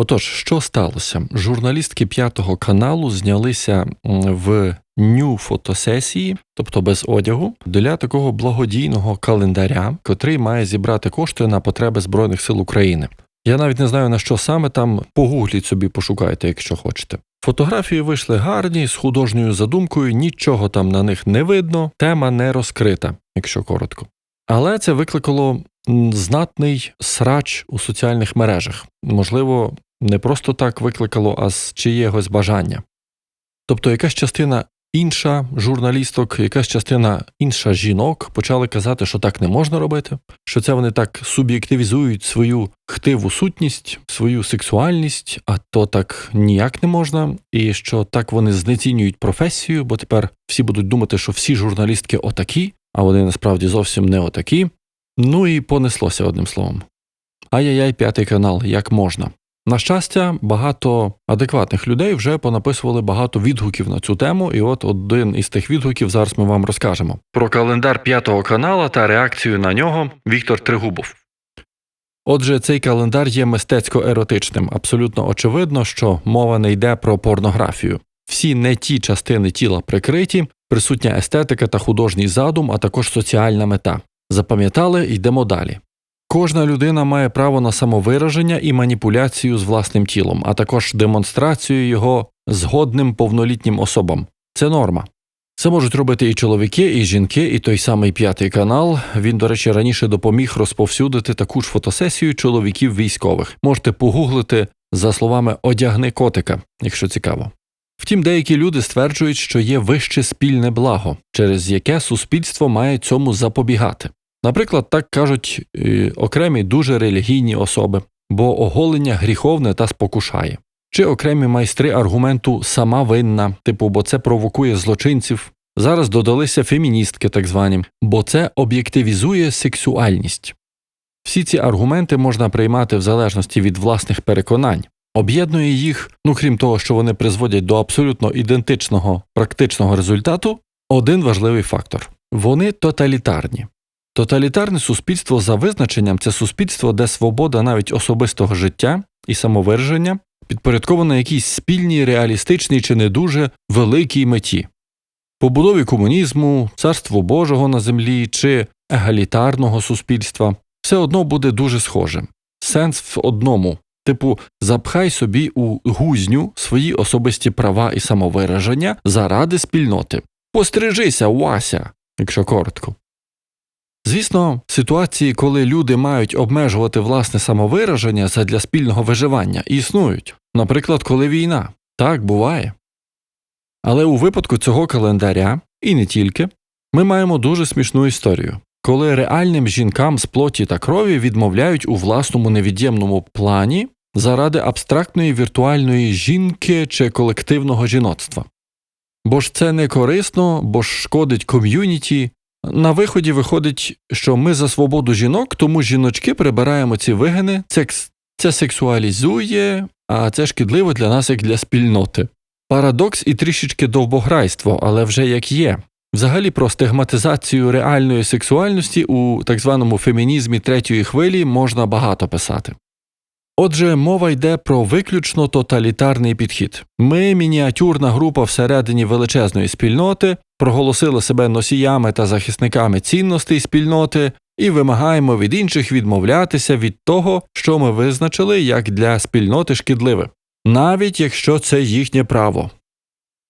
Отож, що сталося? Журналістки п'ятого каналу знялися в ню фотосесії, тобто без одягу, для такого благодійного календаря, котрий має зібрати кошти на потреби Збройних сил України. Я навіть не знаю на що саме там погугліть собі, пошукайте, якщо хочете. Фотографії вийшли гарні з художньою задумкою, нічого там на них не видно, тема не розкрита, якщо коротко. Але це викликало знатний срач у соціальних мережах. Можливо, не просто так викликало, а з чиєгось бажання. Тобто, якась частина інша журналісток, якась частина інша жінок почали казати, що так не можна робити, що це вони так суб'єктивізують свою хтиву сутність, свою сексуальність, а то так ніяк не можна, і що так вони знецінюють професію, бо тепер всі будуть думати, що всі журналістки отакі, а вони насправді зовсім не отакі. Ну і понеслося одним словом. Ай-яй-яй, п'ятий канал, як можна. На щастя, багато адекватних людей вже понаписували багато відгуків на цю тему, і от один із тих відгуків зараз ми вам розкажемо. Про календар п'ятого канала та реакцію на нього Віктор Тригубов. Отже, цей календар є мистецько-еротичним. Абсолютно очевидно, що мова не йде про порнографію. Всі не ті частини тіла прикриті, присутня естетика та художній задум, а також соціальна мета. Запам'ятали, йдемо далі. Кожна людина має право на самовираження і маніпуляцію з власним тілом, а також демонстрацію його згодним повнолітнім особам. Це норма. Це можуть робити і чоловіки, і жінки, і той самий п'ятий канал. Він, до речі, раніше допоміг розповсюдити таку ж фотосесію чоловіків військових. Можете погуглити за словами одягни котика, якщо цікаво. Втім, деякі люди стверджують, що є вище спільне благо, через яке суспільство має цьому запобігати. Наприклад, так кажуть е, окремі дуже релігійні особи, бо оголення гріховне та спокушає, чи окремі майстри аргументу сама винна, типу, бо це провокує злочинців. Зараз додалися феміністки, так звані, бо це об'єктивізує сексуальність. Всі ці аргументи можна приймати в залежності від власних переконань. Об'єднує їх, ну крім того, що вони призводять до абсолютно ідентичного практичного результату, один важливий фактор вони тоталітарні. Тоталітарне суспільство за визначенням це суспільство, де свобода навіть особистого життя і самовираження підпорядкована якійсь спільній, реалістичній чи не дуже великій меті побудові комунізму, царство Божого на землі чи егалітарного суспільства все одно буде дуже схоже. Сенс в одному типу, запхай собі у гузню свої особисті права і самовираження заради спільноти. Пострижися, Вася, якщо коротко. Звісно, ситуації, коли люди мають обмежувати власне самовираження задля спільного виживання, існують, наприклад, коли війна. Так буває. Але у випадку цього календаря, і не тільки, ми маємо дуже смішну історію, коли реальним жінкам з плоті та крові відмовляють у власному невід'ємному плані заради абстрактної віртуальної жінки чи колективного жіноцтва. Бо ж це не корисно, бо ж шкодить ком'юніті. На виході виходить, що ми за свободу жінок, тому жіночки прибираємо ці вигини, це, це сексуалізує, а це шкідливо для нас як для спільноти. Парадокс і трішечки довбограйство, але вже як є. Взагалі про стигматизацію реальної сексуальності у так званому фемінізмі третьої хвилі можна багато писати. Отже, мова йде про виключно тоталітарний підхід. Ми, мініатюрна група всередині величезної спільноти, проголосили себе носіями та захисниками цінностей спільноти і вимагаємо від інших відмовлятися від того, що ми визначили як для спільноти шкідливе, навіть якщо це їхнє право.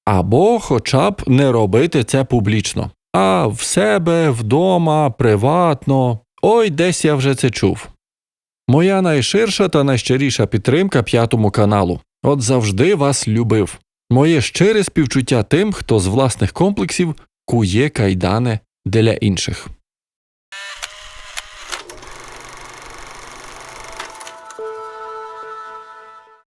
Або хоча б не робити це публічно, а в себе, вдома, приватно. Ой, десь я вже це чув. Моя найширша та найщиріша підтримка п'ятому каналу. От завжди вас любив. Моє щире співчуття тим, хто з власних комплексів кує кайдани для інших.